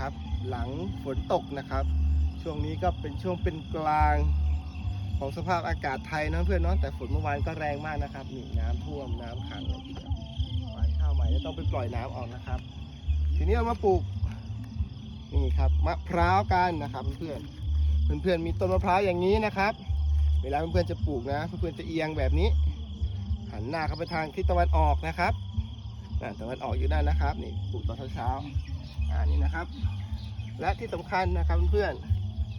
ครับ หลังฝนตกนะครับ ช่วงนี้ก็เป็นช่วงเป็นกลางของสภาพอากาศไทยนะเพื่อนเนาะแต่ฝนเมื่อวานก็แรงมากนะครับนี่น้ำท่วมน้ำขังเลยทีเดียววานข้าวใหม่แล้วต้องไปปล่อยน้ำออกนะครับ ทีนี้เรามาปลูกนี่ครับมะพร้าวกันนะครับ เพื่อนเพื่อนๆมีต้นมะพร้าวอย่างนี้นะครับ เวลาเพื่อนๆจะปลูกนะ เพื่อนๆจะเอียงแบบนี้ หันหน้าเข้าไปทางทิศตะวันออกนะครับตะวันออกอยู่ด้านนะครับ นี่ปลูกตอนเช้าๆ อ่านี่นะครับ และที่สำคัญนะครับเพื่อน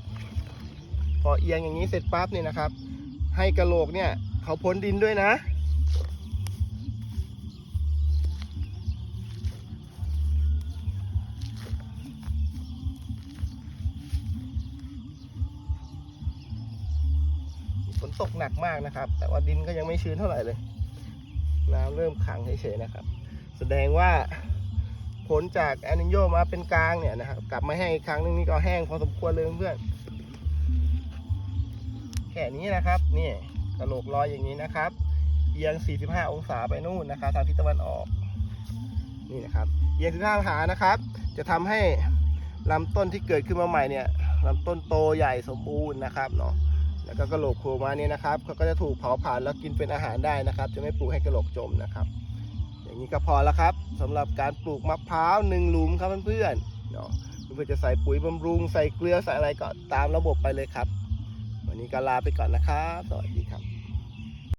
ๆพอเอียงอย่างนี้เสร็จปั๊บเนี่ยนะครับ ให้กระโหลกเนี่ยเขาพ้นดินด้วยนะ ฝนตกหนักมากนะครับ แต่ว่าดินก็ยังไม่ชื้นเท่าไหร่เลย น้ำเริ่มขังเฉยๆนะครับ แสดงว่า ผลจากแอนิโยมาเป็นกลางเนี่ยนะครับ กลับมาแห้งอีกครั้งหนึงนี่ก็แห้งพอสมควรเลยเพื่อนแค่นี้นะครับนี่กระโหลกลอยอย่างนี้นะครับเอียง 45 องศาไปนู่นนะครับทางทิศตะวันออกนี่นะครับเอียง 45 องศานะครับ จะทำให้ลำต้นที่เกิดขึ้นมาใหม่เนี่ยลำต้นโตใหญ่สมบูรณ์นะครับเนาะแล้วก็กระโหลกโผล่มาเนี่ยนะครับเขาก็จะถูกเผาผลาญแล้วกินเป็นอาหารได้นะครับ จะไม่ปลูกให้กระโหลกจมนะครับ นี้ก็พอแล้วครับสำหรับการปลูกมะพร้าวหนึ่งหลุมครับเพื่อนๆเนาะเพื่อนจะใส่ปุ๋ยบำรุงใส่เกลือใส่อะไรก็ตามระบบไปเลยครับ วันนี้ก็ลาไปก่อนนะครับ สวัสดีครับ